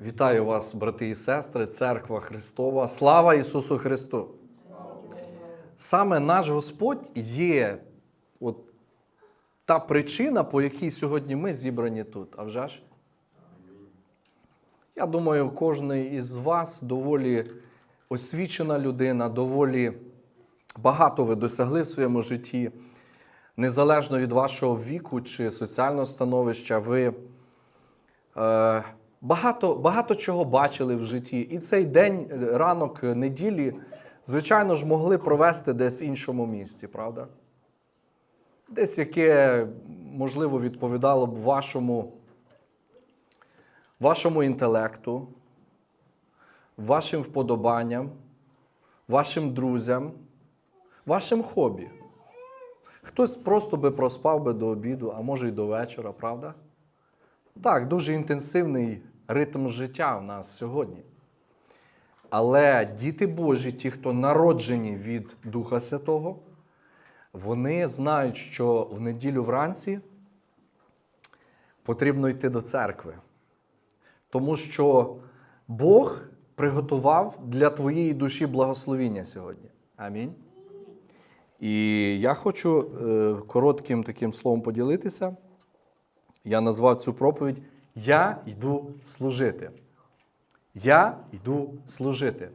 Вітаю вас, брати і сестри, церква Христова. Слава Ісусу Христу! Саме наш Господь є от та причина, по якій сьогодні ми зібрані тут. А вже ж? Я думаю, кожен із вас доволі освічена людина, доволі багато ви досягли в своєму житті. Незалежно від вашого віку чи соціального становища, ви е, багато, багато чого бачили в житті. І цей день, е, ранок е, неділі, звичайно ж, могли провести десь в іншому місці, правда? Десь яке, можливо, відповідало б вашому, вашому інтелекту, вашим вподобанням, вашим друзям, вашим хобі. Хтось просто би проспав би до обіду, а може й до вечора, правда? Так, дуже інтенсивний ритм життя в нас сьогодні. Але діти Божі, ті, хто народжені від Духа Святого, вони знають, що в неділю вранці потрібно йти до церкви. Тому що Бог приготував для твоєї душі благословіння сьогодні. Амінь. І я хочу е, коротким таким словом поділитися. Я назвав цю проповідь Я йду служити. Я йду служити.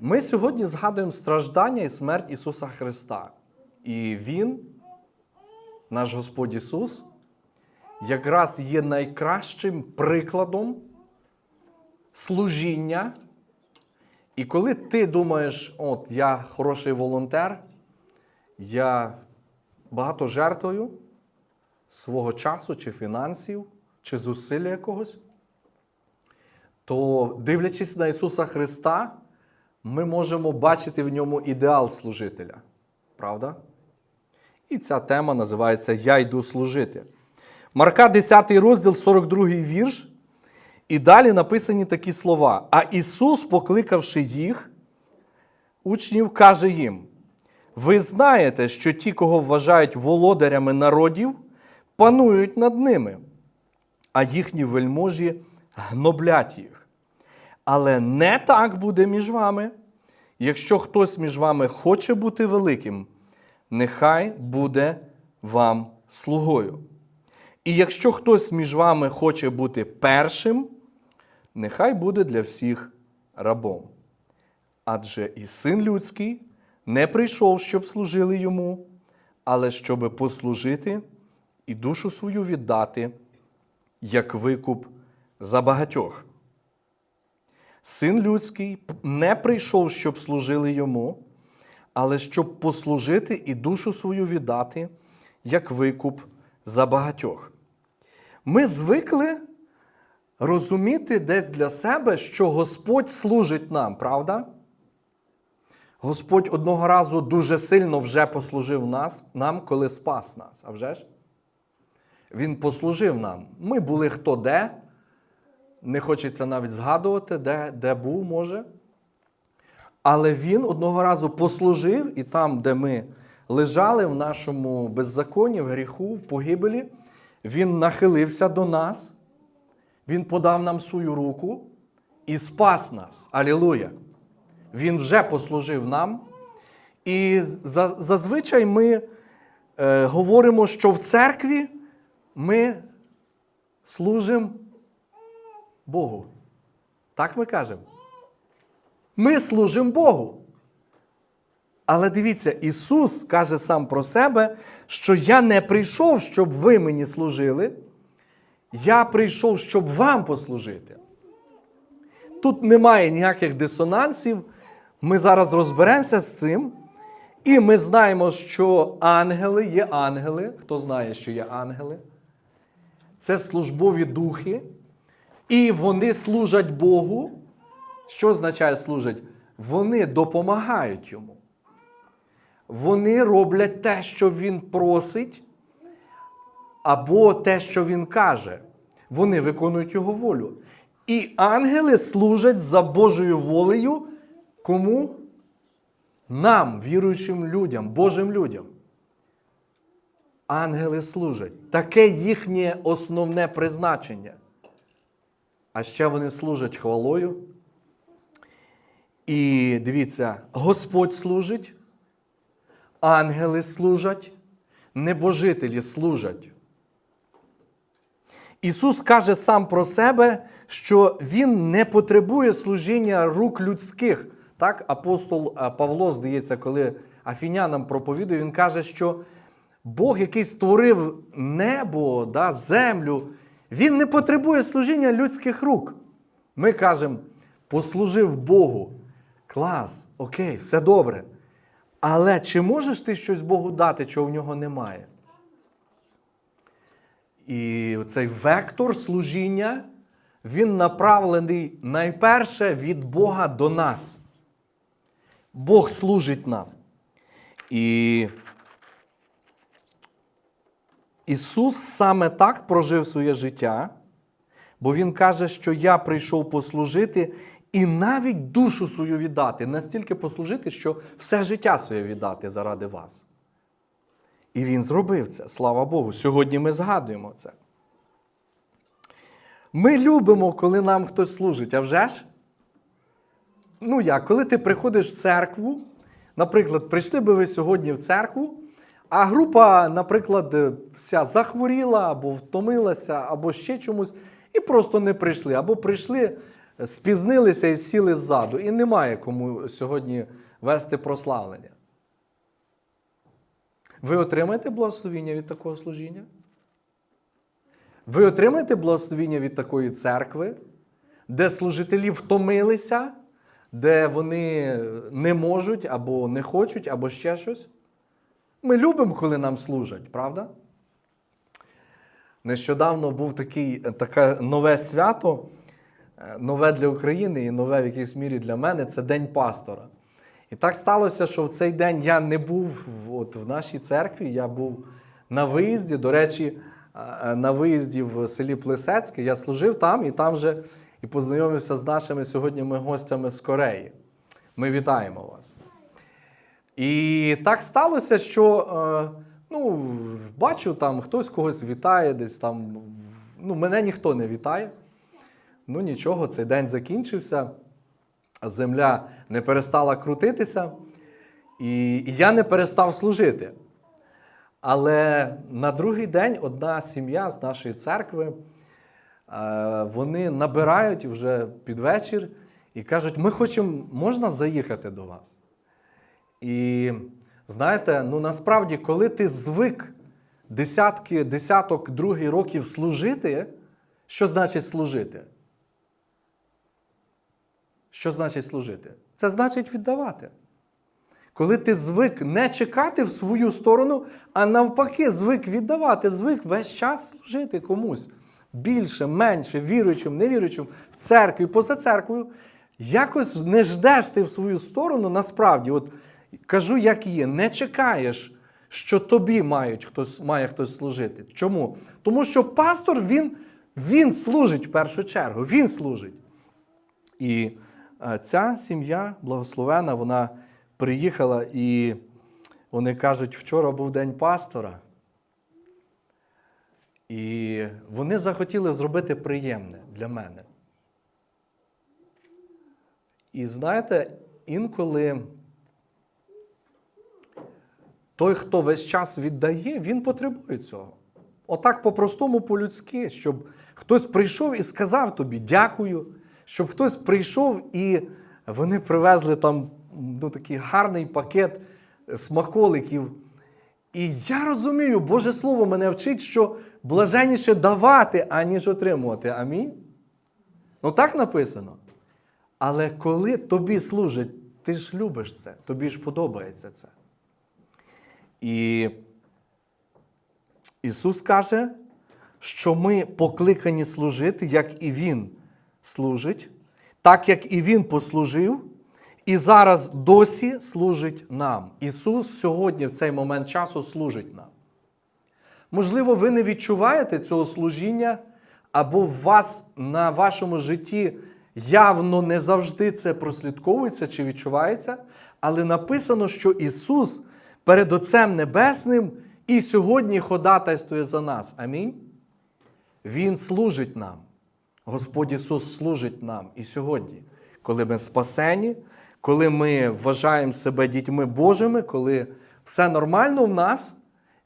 Ми сьогодні згадуємо страждання і смерть Ісуса Христа. І Він, наш Господь Ісус, якраз є найкращим прикладом служіння. І коли ти думаєш, от я хороший волонтер, я багато жертвую свого часу чи фінансів, чи зусилля якогось, то дивлячись на Ісуса Христа, ми можемо бачити в ньому ідеал служителя. Правда? І ця тема називається Я йду служити. Марка 10 розділ, 42 вірш. І далі написані такі слова. А Ісус, покликавши їх, учнів, каже їм: Ви знаєте, що ті, кого вважають володарями народів, панують над ними, а їхні вельможі гноблять їх. Але не так буде між вами. Якщо хтось між вами хоче бути великим, нехай буде вам слугою. І якщо хтось між вами хоче бути першим, нехай буде для всіх рабом. Адже і син людський не прийшов, щоб служили йому, але щоб послужити і душу свою віддати, як викуп за багатьох. Син людський не прийшов, щоб служили йому, але щоб послужити і душу свою віддати, як викуп за багатьох. Ми звикли розуміти десь для себе, що Господь служить нам, правда? Господь одного разу дуже сильно вже послужив нас, нам, коли спас нас. А вже ж? Він послужив нам. Ми були хто де. Не хочеться навіть згадувати, де, де був, може. Але він одного разу послужив, і там, де ми лежали в нашому беззаконні, в гріху, в погибелі, він нахилився до нас, він подав нам свою руку і спас нас. Алілуя! Він вже послужив нам. І за- зазвичай ми е, говоримо, що в церкві ми служимо Богу. Так ми кажемо. Ми служимо Богу. Але дивіться, Ісус каже сам про себе, що я не прийшов, щоб ви мені служили. Я прийшов, щоб вам послужити. Тут немає ніяких дисонансів. Ми зараз розберемося з цим. І ми знаємо, що ангели є ангели. Хто знає, що є ангели? Це службові духи. І вони служать Богу. Що означає служать? Вони допомагають йому. Вони роблять те, що він просить, або те, що він каже. Вони виконують його волю. І ангели служать за Божою волею кому? Нам, віруючим людям, Божим людям. Ангели служать. Таке їхнє основне призначення. а ще вони служать хвалою. І дивіться, Господь служить, ангели служать, небожителі служать. Ісус каже сам про себе, що Він не потребує служіння рук людських. Так, апостол е, Павло, здається, коли афінянам проповідує, він каже, що Бог, який створив небо, да, землю, Він не потребує служіння людських рук. Ми кажемо, послужив Богу. Клас, окей, все добре. Але чи можеш ти щось Богу дати, чого в нього немає? І цей вектор служіння, він направлений найперше від Бога до нас. Бог служить нам. І Ісус саме так прожив своє життя, бо Він каже, що я прийшов послужити і навіть душу свою віддати, настільки послужити, що все життя своє віддати заради вас. І він зробив це. Слава Богу. Сьогодні ми згадуємо це. Ми любимо, коли нам хтось служить, а вже ж? Ну як, коли ти приходиш в церкву, наприклад, прийшли би ви сьогодні в церкву, а група, наприклад, вся захворіла, або втомилася, або ще чомусь, і просто не прийшли, або прийшли, спізнилися і сіли ззаду. І немає кому сьогодні вести прославлення. Ви отримаєте благословіння від такого служіння? Ви отримаєте благословіння від такої церкви, де служителі втомилися, де вони не можуть або не хочуть, або ще щось? Ми любимо, коли нам служать, правда? Нещодавно був такий, таке нове свято, е, нове для України і нове в якійсь мірі для мене це День пастора. І так сталося, що в цей день я не був от, в нашій церкві, я був на виїзді. До речі, е, на виїзді в селі Плесецьке я служив там і там же і познайомився з нашими сьогодні ми гостями з Кореї. Ми вітаємо вас. І так сталося, що е, ну, бачу, там хтось когось вітає, десь там. Ну, мене ніхто не вітає. Ну нічого, цей день закінчився. Земля не перестала крутитися, і і я не перестав служити. Але на другий день одна сім'я з нашої церкви, е, вони набирають вже під вечір і кажуть: ми хочемо, можна заїхати до вас? І знаєте, ну насправді, коли ти звик десятки, десяток, другий років служити, що значить служити? Що значить служити? Це значить віддавати. Коли ти звик не чекати в свою сторону, а навпаки, звик віддавати, звик весь час служити комусь більше, менше, віруючим, невіруючим, в церкві, поза церквою, якось не ждеш ти в свою сторону, насправді, от кажу, як є, не чекаєш, що тобі мають хтось, має хтось служити. Чому? Тому що пастор, він, він служить в першу чергу, він служить. І е, ця сім'я благословена, вона приїхала і вони кажуть, вчора був день пастора. І вони захотіли зробити приємне для мене. І знаєте, інколи той, хто весь час віддає, він потребує цього. Отак по-простому, по-людськи, щоб хтось прийшов і сказав тобі дякую, щоб хтось прийшов і вони привезли там ну, такий гарний пакет смаколиків. І я розумію, Боже Слово мене вчить, що блаженніше давати, аніж отримувати. Амінь. Ну так написано. Але коли тобі служать, ти ж любиш це, тобі ж подобається це. І Ісус каже, що ми покликані служити, як і Він служить, так як і Він послужив, і зараз досі служить нам. Ісус сьогодні, в цей момент часу, служить нам. Можливо, ви не відчуваєте цього служіння, або в вас на вашому житті явно не завжди це прослідковується чи відчувається, але написано, що Ісус перед Отцем Небесним і сьогодні ходатайствує за нас. Амінь. Він служить нам. Господь Ісус служить нам і сьогодні, коли ми спасені, коли ми вважаємо себе дітьми Божими, коли все нормально в нас,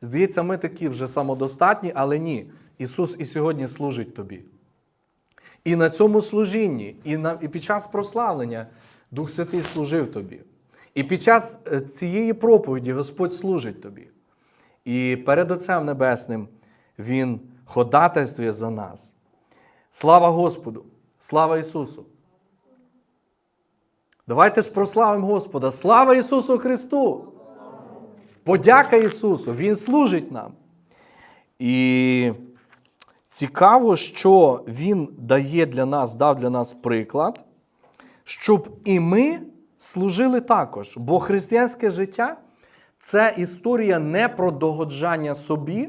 здається, ми такі вже самодостатні, але ні. Ісус і сьогодні служить тобі. І на цьому служінні, і, на, і під час прославлення Дух Святий служив тобі. І під час е, цієї проповіді Господь служить тобі. І перед Отцем Небесним Він ходатайствує за нас. Слава Господу! Слава Ісусу! Давайте ж прославимо Господа. Слава Ісусу Христу! Подяка Ісусу! Він служить нам. І цікаво, що Він дає для нас, дав для нас приклад, щоб і ми служили також. Бо християнське життя це історія не про догоджання собі.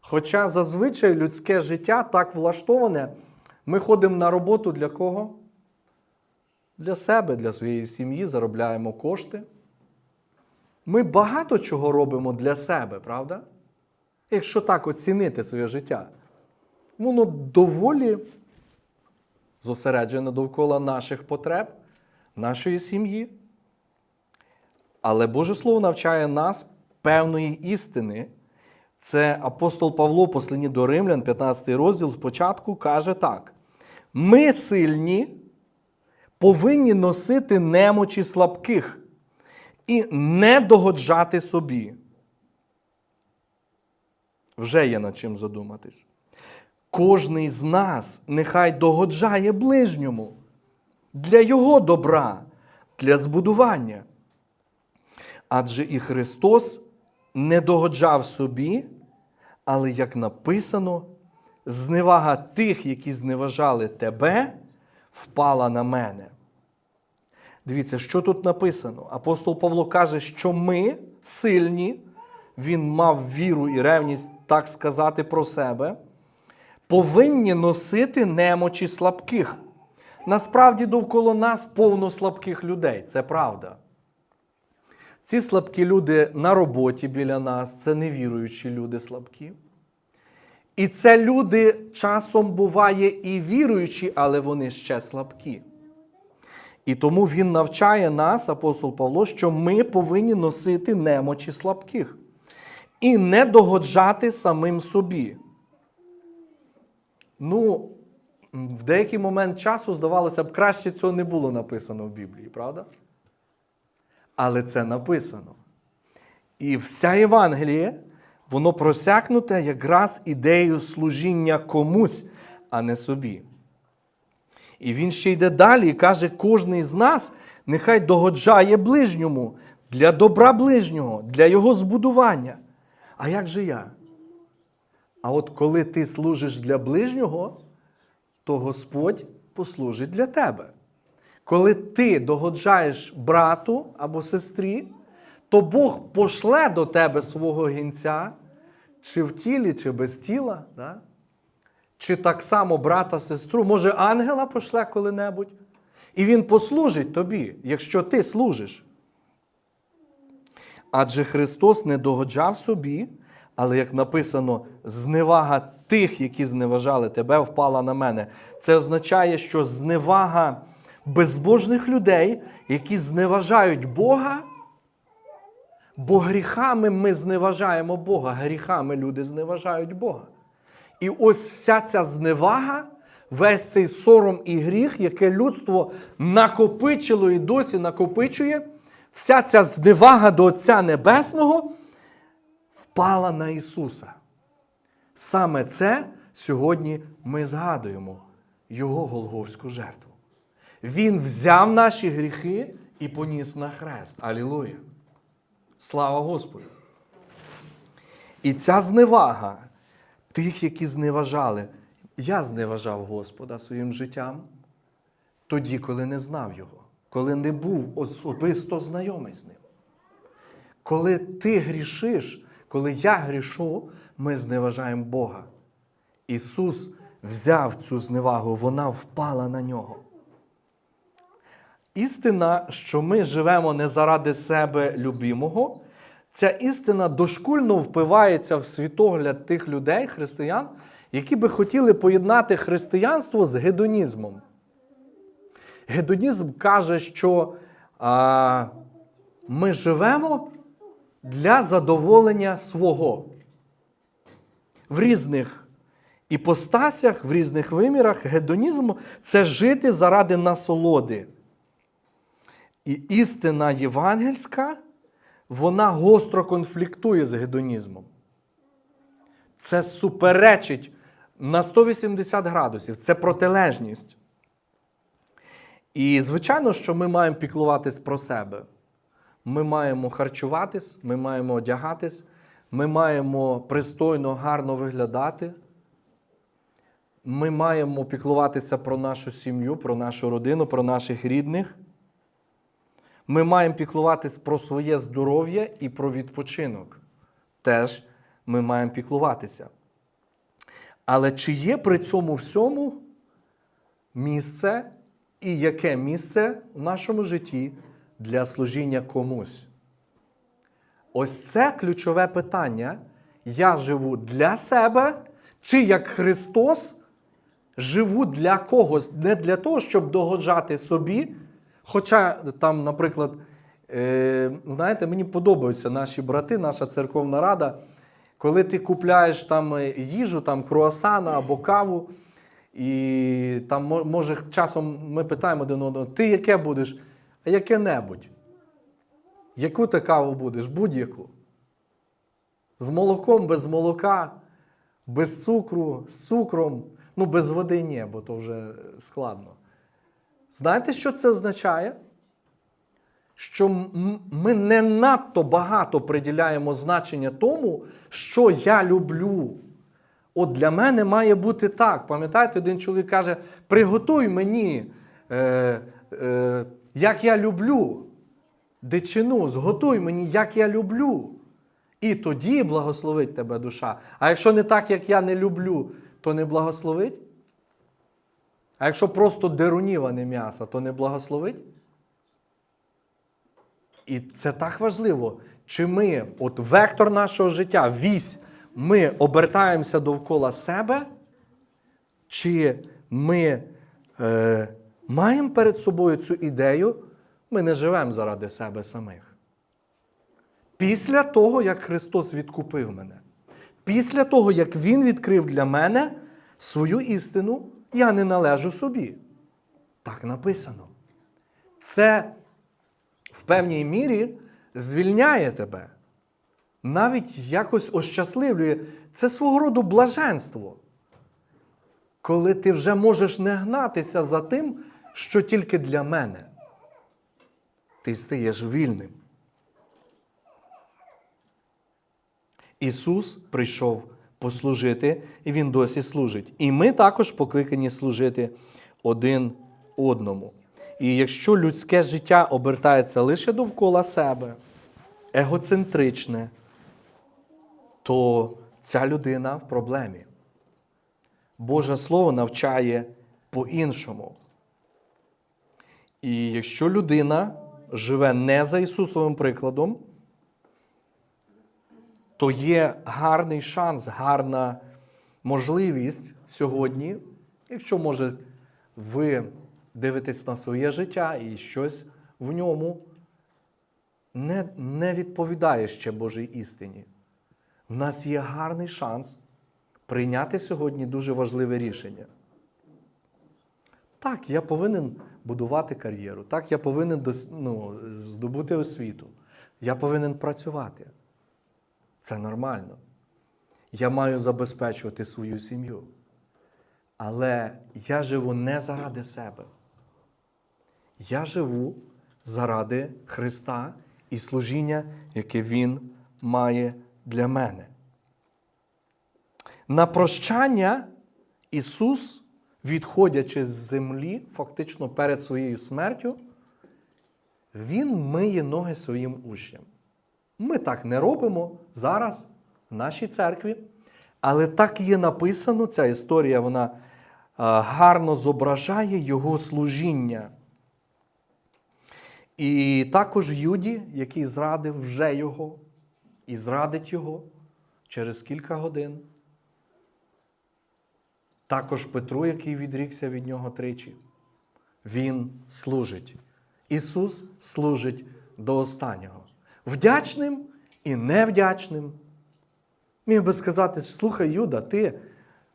Хоча зазвичай людське життя так влаштоване, ми ходимо на роботу для кого? Для себе, для своєї сім'ї, заробляємо кошти. Ми багато чого робимо для себе, правда? Якщо так оцінити своє життя, воно доволі зосереджене довкола наших потреб, нашої сім'ї. Але Боже Слово навчає нас певної істини. Це апостол Павло, послані до Римлян, 15 розділ, спочатку каже так: ми сильні повинні носити немочі слабких і не догоджати собі. Вже є над чим задуматись. Кожний з нас нехай догоджає ближньому для його добра, для збудування. Адже і Христос не догоджав собі, але, як написано, зневага тих, які зневажали тебе, впала на мене. Дивіться, що тут написано. Апостол Павло каже, що ми сильні, він мав віру і ревність, так сказати, про себе, повинні носити немочі слабких. Насправді довкола нас повно слабких людей, це правда. Ці слабкі люди на роботі біля нас, це невіруючі люди слабкі. І це люди часом буває і віруючі, але вони ще слабкі. І тому він навчає нас, апостол Павло, що ми повинні носити немочі слабких і не догоджати самим собі. Ну, в деякий момент часу, здавалося б, краще цього не було написано в Біблії, правда? Але це написано. І вся Євангеліє, воно просякнуте якраз ідеєю служіння комусь, а не собі. І він ще йде далі і каже, кожний з нас нехай догоджає ближньому для добра ближнього, для його збудування. А як же я? А от коли ти служиш для ближнього, то Господь послужить для тебе. Коли ти догоджаєш брату або сестрі, то Бог пошле до тебе свого гінця, чи в тілі, чи без тіла. Да? Чи так само брата, сестру, може, ангела пошле коли-небудь. І він послужить тобі, якщо ти служиш. Адже Христос не догоджав собі, але, як написано, зневага тих, які зневажали тебе, впала на мене. Це означає, що зневага безбожних людей, які зневажають Бога, бо гріхами ми зневажаємо Бога, гріхами люди зневажають Бога. І ось вся ця зневага, весь цей сором і гріх, яке людство накопичило і досі накопичує, вся ця зневага до Отця Небесного впала на Ісуса. Саме це сьогодні ми згадуємо Його Голговську жертву. Він взяв наші гріхи і поніс на хрест. Алілуя! Слава Господу! І ця зневага тих, які зневажали. Я зневажав Господа своїм життям тоді, коли не знав Його, коли не був особисто знайомий з ним. Коли ти грішиш, коли я грішу, ми зневажаємо Бога. Ісус взяв цю зневагу, вона впала на нього. Істина, що ми живемо не заради себе любимого, ця істина дошкульно впивається в світогляд тих людей, християн, які би хотіли поєднати християнство з гедонізмом. Гедонізм каже, що а, ми живемо для задоволення свого. В різних іпостасях, в різних вимірах гедонізму це жити заради насолоди. І істина євангельська, вона гостро конфліктує з гедонізмом. Це суперечить на 180 градусів, це протилежність. І, звичайно, що ми маємо піклуватись про себе. Ми маємо харчуватись, ми маємо одягатись, ми маємо пристойно, гарно виглядати. Ми маємо піклуватися про нашу сім'ю, про нашу родину, про наших рідних. Ми маємо піклуватись про своє здоров'я і про відпочинок. Теж ми маємо піклуватися. Але чи є при цьому всьому місце і яке місце в нашому житті для служіння комусь? Ось це ключове питання. Я живу для себе, чи як Христос живу для когось, не для того, щоб догоджати собі. Хоча там, наприклад, е, знаєте, мені подобаються наші брати, наша церковна рада. Коли ти купляєш там е, їжу, там круасана або каву, і там може часом ми питаємо один одного, ти яке будеш? А яке-небудь. Яку ти каву будеш? Будь-яку. З молоком, без молока, без цукру, з цукром. Ну, без води ні, бо то вже складно. Знаєте, що це означає? Що ми не надто багато приділяємо значення тому, що я люблю. От для мене має бути так. Пам'ятаєте, один чоловік каже: приготуй мені, е, е, як я люблю, дичину, зготуй мені, як я люблю. І тоді благословить тебе душа. А якщо не так, як я не люблю, то не благословить? А якщо просто дерунів, а не м'яса, то не благословить? І це так важливо. Чи ми, от вектор нашого життя, вісь, ми обертаємося довкола себе, чи ми е, маємо перед собою цю ідею, ми не живемо заради себе самих. Після того, як Христос відкупив мене, після того, як Він відкрив для мене свою істину, я не належу собі. Так написано. Це в певній мірі звільняє тебе. Навіть якось ощасливлює. Це свого роду блаженство. Коли ти вже можеш не гнатися за тим, що тільки для мене. Ти стаєш вільним. Ісус прийшов послужити, і Він досі служить. І ми також покликані служити один одному. І якщо людське життя обертається лише довкола себе, егоцентричне, то ця людина в проблемі. Боже Слово навчає по-іншому. І якщо людина живе не за Ісусовим прикладом, то є гарний шанс, гарна можливість сьогодні, якщо може ви дивитесь на своє життя і щось в ньому не, не відповідає ще Божій істині. В нас є гарний шанс прийняти сьогодні дуже важливе рішення. Так, я повинен будувати кар'єру, так, я повинен ну, здобути освіту, я повинен працювати. Це нормально. Я маю забезпечувати свою сім'ю. Але я живу не заради себе. Я живу заради Христа і служіння, яке Він має для мене. На прощання Ісус, відходячи з землі, фактично перед своєю смертю, Він миє ноги своїм учням. Ми так не робимо зараз в нашій церкві, але так є написано, ця історія вона гарно зображає його служіння. І також Юді, який зрадив вже його і зрадить його через кілька годин. Також Петру, який відрікся від нього тричі. Він служить. Ісус служить до останнього. Вдячним і невдячним. Міг би сказати, слухай, Юда, ти,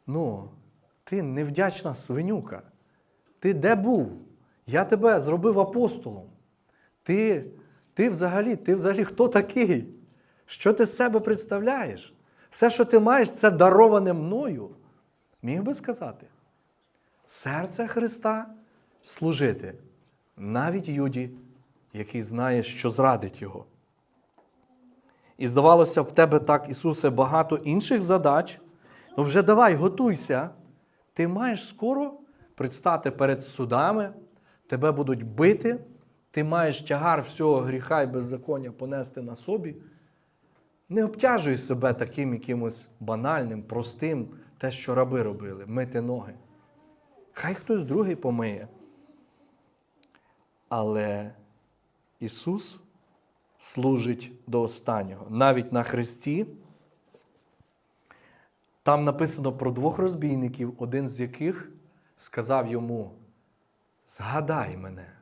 ну, ти невдячна свинюка. Ти де був? Я тебе зробив апостолом. Ти, ти взагалі, ти взагалі хто такий? Що ти з себе представляєш? Все, що ти маєш, це дароване мною. Міг би сказати. Серце Христа служити навіть Юді, який знає, що зрадить його. І здавалося, в тебе так, Ісусе, багато інших задач. Ну вже давай, готуйся. Ти маєш скоро предстати перед судами, тебе будуть бити, ти маєш тягар всього гріха і беззаконня понести на собі. Не обтяжуй себе таким якимось банальним, простим, те, що раби робили, мити ноги. Хай хтось другий помиє. Але Ісус служить до останнього. Навіть на Христі. Там написано про двох розбійників, один з яких сказав йому: Згадай мене,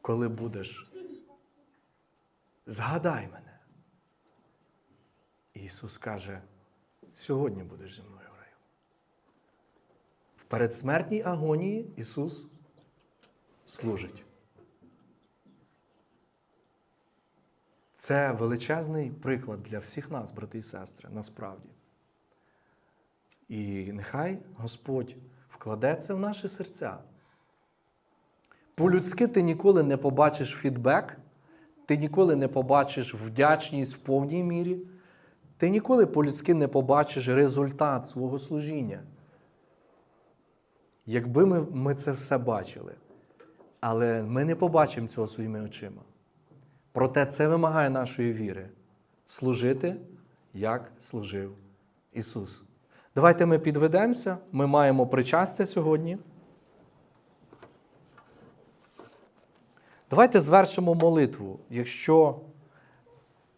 коли будеш. Згадай мене. І Ісус каже: сьогодні будеш зі мною в раю. В передсмертній агонії Ісус служить. Це величезний приклад для всіх нас, брати і сестри, насправді. І нехай Господь вкладе це в наші серця. По-людськи ти ніколи не побачиш фідбек, ти ніколи не побачиш вдячність в повній мірі, ти ніколи по-людськи не побачиш результат свого служіння. Якби ми, ми це все бачили, але ми не побачимо цього своїми очима. Проте це вимагає нашої віри служити, як служив Ісус. Давайте ми підведемося. Ми маємо причастя сьогодні. Давайте звершимо молитву. Якщо